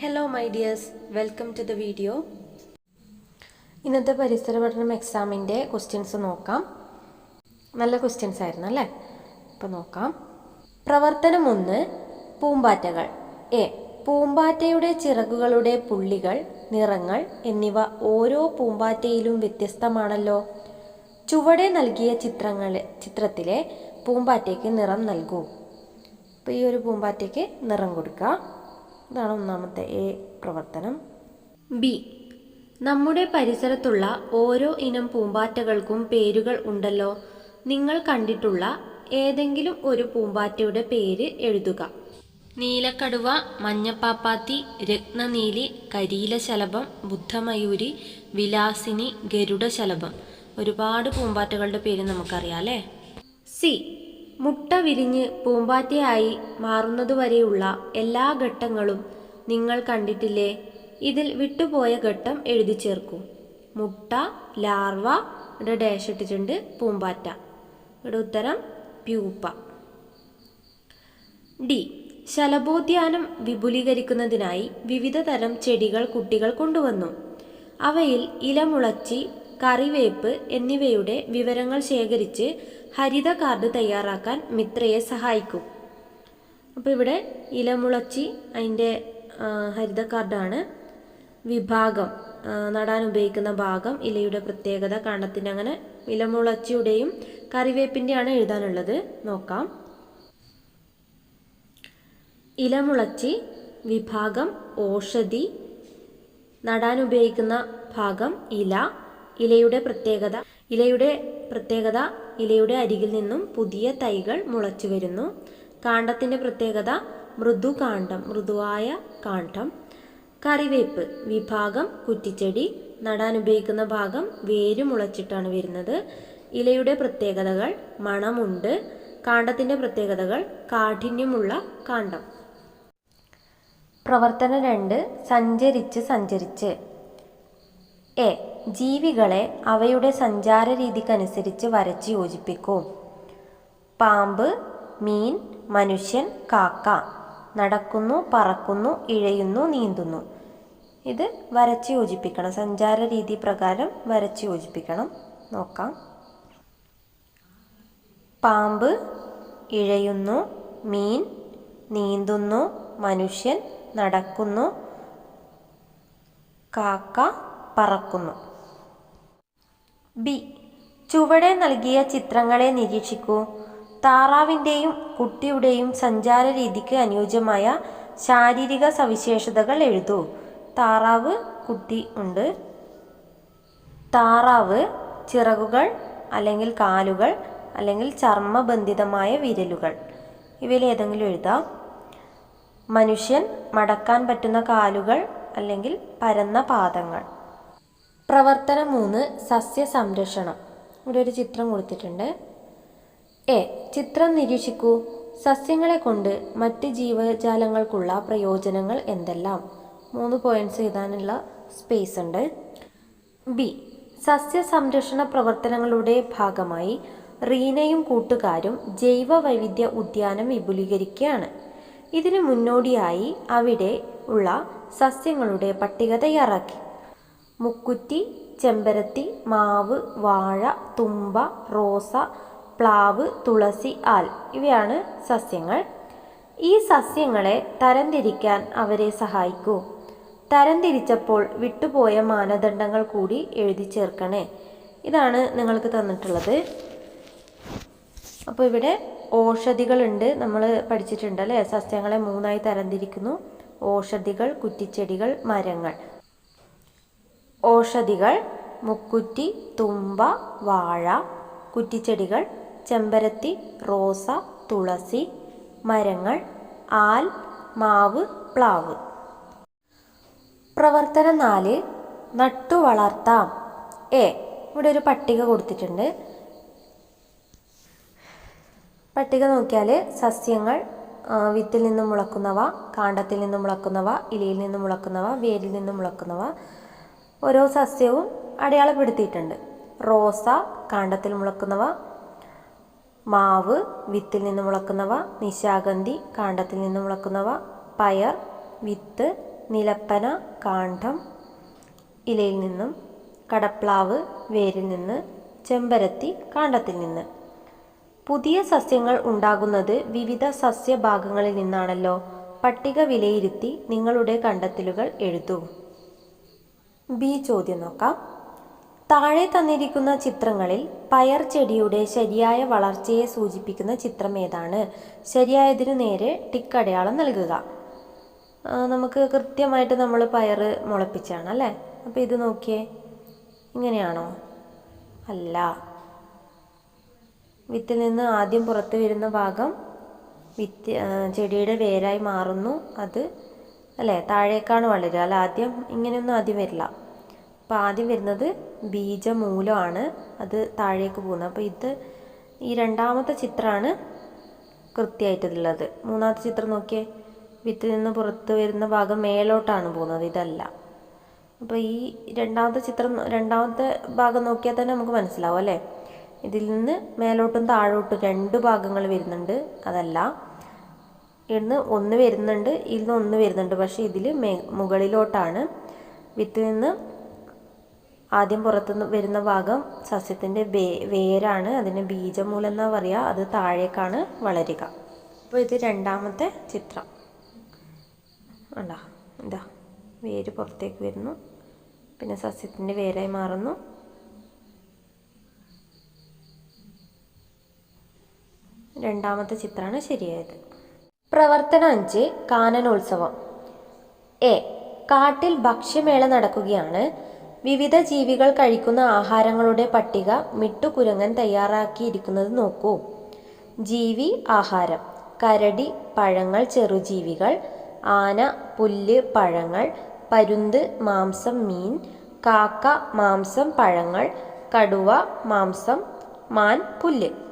Hello my dears welcome to the video ഇന്നത്തെ പരിസര പഠനം എക്സാമിന്റെ ക്വസ്റ്റ്യൻസ് നോക്കാം. നല്ല ക്വസ്റ്റ്യൻസ് ആയിരുന്നു അല്ലേ? അപ്പോൾ നോക്കാം. പ്രവർത്തനം ഒന്ന് പൂമ്പാറ്റകൾ. എ പൂമ്പാറ്റയുടെ ചിറകുകളുടെ പുള്ളികൾ നിറങ്ങൾ എന്നിവ ഓരോ പൂമ്പാറ്റയിലും വ്യത്യസ്തമാണല്ലോ. ചുവടെ നൽകിയ ചിത്രങ്ങൾ ചിത്രത്തിലെ പൂമ്പാറ്റയ്ക്ക് നിറം നൽകൂ. അപ്പോൾ ഈ ഒരു പൂമ്പാറ്റയ്ക്ക് നിറം കൊടുക്കുക ഇതാണ് ഒന്നാമത്തെ എ പ്രവർത്തനം. ബി. നമ്മുടെ പരിസരത്തുള്ള ഓരോ ഇനം പൂമ്പാറ്റകൾക്കും പേരുകൾ ഉണ്ടല്ലോ. നിങ്ങൾ കണ്ടിട്ടുള്ള ഏതെങ്കിലും ഒരു പൂമ്പാറ്റയുടെ പേര് എഴുതുക. നീലക്കടുവ മഞ്ഞപ്പാപ്പാത്തി രത്നനീലി കരീലശലഭം ബുദ്ധമയൂരി വിലാസിനി ഗരുഡശലഭം. ഒരുപാട് പൂമ്പാറ്റകളുടെ പേര് നമുക്കറിയാം അല്ലേ? സി. മുട്ട വിരിഞ്ഞ് പൂമ്പാറ്റയായി മാറുന്നതുവരെയുള്ള എല്ലാ ഘട്ടങ്ങളും നിങ്ങൾ കണ്ടിട്ടില്ലേ? ഇതിൽ വിട്ടുപോയ ഘട്ടം എഴുതി ചേർക്കൂ. മുട്ട ലാർവ ഇവിടെ ഡാഷ് ഇട്ടിട്ടുണ്ട് പൂമ്പാറ്റ. ഇവിടെ ഉത്തരം പ്യൂപ്പ. ഡി. ശലഭോദ്യാനം വിപുലീകരിക്കുന്നതിനായി വിവിധ തരം ചെടികൾ കുട്ടികൾ കൊണ്ടുവന്നു. അവയിൽ ഇലമുളച്ചി കറിവേപ്പ് എന്നിവയുടെ വിവരങ്ങൾ ശേഖരിച്ച് ഹരിത കാർഡ് തയ്യാറാക്കാൻ മിത്രയെ സഹായിക്കും. അപ്പോൾ ഇവിടെ ഇലമുളച്ചി അതിന്റെ ഹരിത കാർഡാണ്. വിഭാഗം നടാൻ ഉപയോഗിക്കുന്ന ഭാഗം ഇലയുടെ പ്രത്യേകത കാണ്ടത്തിന്റെ അങ്ങനെ ഇലമുളച്ചിയുടെയും കറിവേപ്പിന്റെയാണ് എഴുതാനുള്ളത്. നോക്കാം. ഇലമുളച്ചി വിഭാഗം ഓഷധി നടാൻ ഉപയോഗിക്കുന്ന ഭാഗം ഇല. ഇലയുടെ പ്രത്യേകത. ഇലയുടെ പ്രത്യേകത ഇലയുടെ അരികിൽ നിന്നും പുതിയ തൈകൾ മുളച്ചു വരുന്നു. കാണ്ഡത്തിന്റെ പ്രത്യേകത മൃദു കാണ്ഡം മൃദുവായ കാണ്ഡം. കറിവേപ്പ് വിഭാഗം കുറ്റിച്ചെടി നടാൻ ഉപയോഗിക്കുന്ന ഭാഗം വേര് മുളച്ചിട്ടാണ് വരുന്നത്. ഇലയുടെ പ്രത്യേകതകൾ മണമുണ്ട്. കാണ്ഡത്തിന്റെ പ്രത്യേകതകൾ കാഠിന്യമുള്ള കാണ്ഡം. പ്രവർത്തനം രണ്ട് സഞ്ചരിച്ച് സഞ്ചരിച്ച്. എ ജീവികളെ അവയുടെ സഞ്ചാര രീതിക്കനുസരിച്ച് വരച്ച് യോജിപ്പിക്കും. പാമ്പ് മീൻ മനുഷ്യൻ കാക്ക. നടക്കുന്നു പറക്കുന്നു ഇഴയുന്നു നീന്തുന്നു. ഇത് വരച്ച് യോജിപ്പിക്കണം. സഞ്ചാര രീതി പ്രകാരം വരച്ച് യോജിപ്പിക്കണം. നോക്കാം. പാമ്പ് ഇഴയുന്നു മീൻ നീന്തുന്നു മനുഷ്യൻ നടക്കുന്നു കാക്ക പറക്കുന്നു. ബി. ചുവടെ നൽകിയ ചിത്രങ്ങളെ നിരീക്ഷിക്കൂ. താറാവിന്റെയും കുട്ടിയുടെയും സഞ്ചാര രീതിക്ക് അനുയോജ്യമായ ശാരീരിക സവിശേഷതകൾ എഴുതൂ. താറാവ് കുട്ടി ഉണ്ട്. താറാവ് ചിറകുകൾ അല്ലെങ്കിൽ കാലുകൾ അല്ലെങ്കിൽ ചർമ്മബന്ധിതമായ വിരലുകൾ. ഇവയിൽ ഏതെങ്കിലും എഴുതാം. മനുഷ്യൻ മടക്കാൻ പറ്റുന്ന കാലുകൾ അല്ലെങ്കിൽ പരന്ന പാദങ്ങൾ. പ്രവർത്തനം മൂന്ന് സസ്യ സംരക്ഷണം. ഇവിടെ ഒരു ചിത്രം കൊടുത്തിട്ടുണ്ട്. എ. ചിത്രം നിരീക്ഷിക്കൂ. സസ്യങ്ങളെ കൊണ്ട് മറ്റ് ജീവജാലങ്ങൾക്കുള്ള പ്രയോജനങ്ങൾ എന്തെല്ലാം? മൂന്ന് പോയിന്റ്സ് എഴുതാനുള്ള സ്പേസ് ഉണ്ട്. ബി. സസ്യ സംരക്ഷണ പ്രവർത്തനങ്ങളുടെ ഭാഗമായി റീനയും കൂട്ടുകാരും ജൈവ വൈവിധ്യ ഉദ്യാനം വിപുലീകരിക്കുകയാണ്. ഇതിനു മുന്നോടിയായി അവിടെ ഉള്ള സസ്യങ്ങളുടെ പട്ടിക തയ്യാറാക്കി. മുക്കുറ്റി ചെമ്പരത്തി മാവ് വാഴ തുമ്പ റോസ പ്ലാവ് തുളസി ആൽ. ഇവയാണ് സസ്യങ്ങൾ. ഈ സസ്യങ്ങളെ തരംതിരിക്കാൻ അവരെ സഹായിക്കൂ. തരംതിരിച്ചപ്പോൾ വിട്ടുപോയ മാനദണ്ഡങ്ങൾ കൂടി എഴുതി ചേർക്കണേ. ഇതാണ് നിങ്ങൾക്ക് തന്നിട്ടുള്ളത്. അപ്പോൾ ഇവിടെ ഓഷധികളുണ്ട് നമ്മൾ പഠിച്ചിട്ടുണ്ട് അല്ലേ സസ്യങ്ങളെ മൂന്നായി തരംതിരിക്കുന്നു. ഓഷധികൾ കുറ്റിച്ചെടികൾ മരങ്ങൾ. ഓഷധികൾ മുക്കുറ്റി തുമ്പ വാഴ കുറ്റിച്ചെടികൾ ചെമ്പരത്തി റോസ തുളസി മരങ്ങൾ ആൽ മാവ് പ്ലാവ്. പ്രവർത്തന നാല് നട്ടു വളർത്താം. എ ഇവിടെ ഒരു പട്ടിക കൊടുത്തിട്ടുണ്ട്. പട്ടിക നോക്കിയാൽ സസ്യങ്ങൾ വിത്തിൽ നിന്നും മുളക്കുന്നവ കാണ്ടത്തിൽ നിന്നും മുളക്കുന്നവ ഇലയിൽ നിന്നും മുളക്കുന്നവ വേരിൽ നിന്നും മുളക്കുന്നവ ഓരോ സസ്യവും അടയാളപ്പെടുത്തിയിട്ടുണ്ട്. റോസ കാണ്ടത്തിൽ മുളക്കുന്നവ. മാവ് വിത്തിൽ നിന്ന് മുളക്കുന്നവ. നിശാഗന്ധി കാണ്ടത്തിൽ നിന്ന് മുളക്കുന്നവ. പയർ വിത്ത് നിലപ്പന കാണ്ഡം. ഇലയിൽ നിന്നും. കടപ്ലാവ് വേരിൽ നിന്ന്. ചെമ്പരത്തി കാണ്ടത്തിൽ നിന്ന്. പുതിയ സസ്യങ്ങൾ ഉണ്ടാകുന്നത് വിവിധ സസ്യഭാഗങ്ങളിൽ നിന്നാണല്ലോ. പട്ടിക വിലയിരുത്തി നിങ്ങളുടെ കണ്ടെത്തലുകൾ എഴുതൂ. ബി ചോദ്യം നോക്കാം. താഴെ തന്നിരിക്കുന്ന ചിത്രങ്ങളിൽ പയർ ചെടിയുടെ ശരിയായ വളർച്ചയെ സൂചിപ്പിക്കുന്ന ചിത്രം ഏതാണ്? ശരിയായതിനു നേരെ ടിക്ക് അടയാളം നൽകുക. നമുക്ക് കൃത്യമായിട്ട് നമ്മൾ പയർ മുളപ്പിച്ചാണ് അല്ലേ? അപ്പോൾ ഇത് നോക്കിയേ. ഇങ്ങനെയാണോ? അല്ല. വിത്തിൽ നിന്ന് ആദ്യം പുറത്ത് വരുന്ന ഭാഗം വിത്ത് ചെടിയുടെ വേരായി മാറുന്നു. അത് അല്ലേ? താഴേക്കാണ് വളരുക. അല്ല ആദ്യം ഇങ്ങനെയൊന്നും ആദ്യം വരില്ല. അപ്പോൾ ആദ്യം വരുന്നത് ബീജമൂലമാണ്. അത് താഴേക്ക് പോകുന്നത്. അപ്പോൾ ഇത് ഈ രണ്ടാമത്തെ ചിത്രമാണ് കൃത്യമായിട്ടുള്ളത് മൂന്നാമത്തെ ചിത്രം നോക്കിയേ. വിത്തിൽ നിന്ന് പുറത്ത് വരുന്ന ഭാഗം മേലോട്ടാണ് പോകുന്നത്. ഇതല്ല. അപ്പോൾ ഈ രണ്ടാമത്തെ ചിത്രം രണ്ടാമത്തെ ഭാഗം നോക്കിയാൽ തന്നെ നമുക്ക് മനസ്സിലാവും അല്ലേ? ഇതിൽ നിന്ന് മേലോട്ടും താഴോട്ടും രണ്ട് ഭാഗങ്ങൾ വരുന്നുണ്ട്. അതല്ല. ഇന്ന് ഒന്ന് വരുന്നുണ്ട് ഇതിൽ ഒന്ന് വരുന്നുണ്ട്. പക്ഷേ ഇതിൽ മേ മുകളിലോട്ടാണ്. വിത്തിൽ നിന്ന് ആദ്യം പുറത്തുനിന്ന് വരുന്ന ഭാഗം സസ്യത്തിന്റെ വേ വേരാണ്. അതിന് ബീജമൂലം എന്നാ പറയുക അത് താഴേക്കാണ് വളരുക. അപ്പോൾ ഇത് രണ്ടാമത്തെ ചിത്രം. അല്ല എന്താ വേര് പുറത്തേക്ക് വരുന്നു. പിന്നെ സസ്യത്തിന്റെ വേരായി മാറുന്നു. രണ്ടാമത്തെ ചിത്രമാണ് ശരിയായത്. പ്രവർത്തനം അഞ്ച് കാനനോത്സവം. എ. കാട്ടിൽ ഭക്ഷ്യമേള നടക്കുകയാണ്. വിവിധ ജീവികൾ കഴിക്കുന്ന ആഹാരങ്ങളുടെ പട്ടിക മിട്ടുകുരങ്ങൻ തയ്യാറാക്കിയിരിക്കുന്നത് നോക്കൂ. ജീവി ആഹാരം. കരടി പഴങ്ങൾ ചെറുജീവികൾ ആന പുല്ല് പഴങ്ങൾ പരുന്ത് മാംസം മീൻ കാക്ക മാംസം പഴങ്ങൾ കടുവ മാംസം മാൻ പുല്ല്.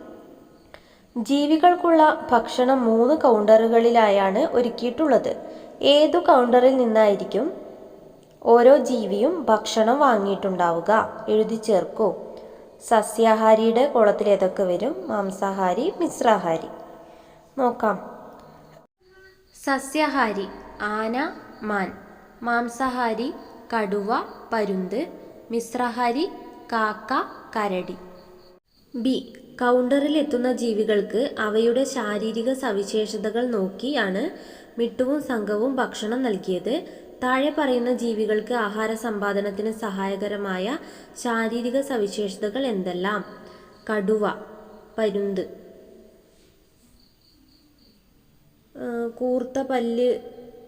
ജീവികൾക്കുള്ള ഭക്ഷണം മൂന്ന് കൗണ്ടറുകളിലായാണ് ഒരുക്കിയിട്ടുള്ളത്. ഏതു കൗണ്ടറിൽ നിന്നായിരിക്കും ഓരോ ജീവിയും ഭക്ഷണം വാങ്ങിയിട്ടുണ്ടാവുക? എഴുതി ചേർക്കൂ. സസ്യാഹാരിയുടെ കുളത്തിൽ ഏതൊക്കെ വരും? മാംസാഹാരി മിശ്രാഹാരി. നോക്കാം. സസ്യാഹാരി ആന മാൻ. മാംസാഹാരി കടുവ പരുന്ത്. മിശ്രാഹാരി കാക്ക കരടി. ബി. കൗണ്ടറിൽ എത്തുന്ന ജീവികൾക്ക് അവയുടെ ശാരീരിക സവിശേഷതകൾ നോക്കിയാണ് മിട്ടുവും സംഘവും ഭക്ഷണം നൽകിയത്. താഴെ പറയുന്ന ജീവികൾക്ക് ആഹാര സമ്പാദനത്തിന് സഹായകരമായ ശാരീരിക സവിശേഷതകൾ എന്തെല്ലാം? കടുവ പരുന്ത് കൂർത്ത പല്ല്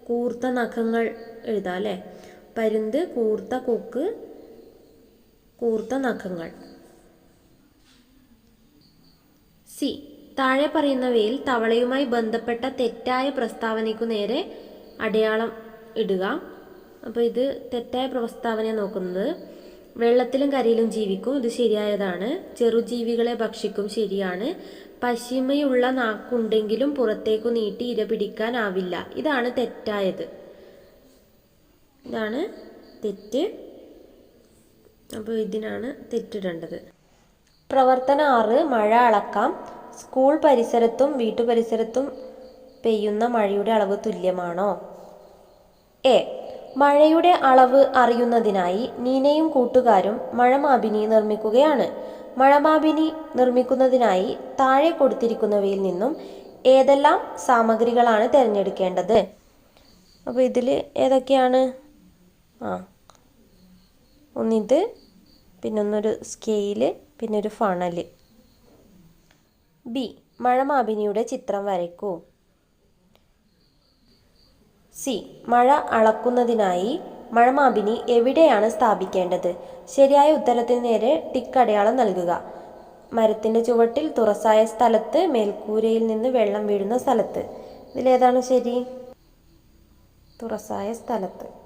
കൂർത്ത നഖങ്ങൾ എഴുതാം അല്ലേ? പരുന്ത് കൂർത്ത കൊക്ക് കൂർത്ത നഖങ്ങൾ. സി. താഴെ പറയുന്നവയിൽ തവളയുമായി ബന്ധപ്പെട്ട തെറ്റായ പ്രസ്താവനയ്ക്കു നേരെ അടയാളം ഇടുക. അപ്പോൾ ഇത് തെറ്റായ പ്രസ്താവന നോക്കുന്നത്. വെള്ളത്തിലും കരയിലും ജീവിക്കും ഇത് ശരിയായതാണ്. ചെറുജീവികളെ ഭക്ഷിക്കും ശരിയാണ്. പശിമയുള്ള നാക്കുണ്ടെങ്കിലും പുറത്തേക്കു നീട്ടി ഇര പിടിക്കാനാവില്ല. ഇതാണ് തെറ്റായത്. ഇതാണ് തെറ്റ്. അപ്പോൾ ഇതിനാണ് തെറ്റിടേണ്ടത്. പ്രവർത്തനം ആറ് മഴ അളക്കാം. സ്കൂൾ പരിസരത്തും വീട്ടുപരിസരത്തും പെയ്യുന്ന മഴയുടെ അളവ് തുല്യമാണോ? എ. മഴയുടെ അളവ് അറിയുന്നതിനായി നീനയും കൂട്ടുകാരും മഴമാപിനി നിർമ്മിക്കുകയാണ്. മഴമാപിനി നിർമ്മിക്കുന്നതിനായി താഴെ കൊടുത്തിരിക്കുന്നവയിൽ നിന്നും ഏതെല്ലാം സാമഗ്രികളാണ് തിരഞ്ഞെടുക്കേണ്ടത്? അപ്പോൾ ഇതിൽ ഏതൊക്കെയാണ്? ആ ഒന്നിത് പിന്നെ ഒന്നൊരു സ്കെയിൽ പിന്നെ ഒരു ഫണൽ ബി മഴമാപിനിയുടെ ചിത്രം വരയ്ക്കൂ. സി മഴ അളക്കുന്നതിനായി മഴമാപിനി എവിടെയാണ് സ്ഥാപിക്കേണ്ടത്? ശരിയായ ഉത്തരത്തിന് നേരെ ടിക്ക് അടയാളം നൽകുക. മരത്തിന്റെ ചുവട്ടിൽ തുറസായ സ്ഥലത്ത് മേൽക്കൂരയിൽ നിന്ന് വെള്ളം വീഴുന്ന സ്ഥലത്ത്. ഇതിലേതാണ് ശരി? തുറസായ സ്ഥലത്ത്.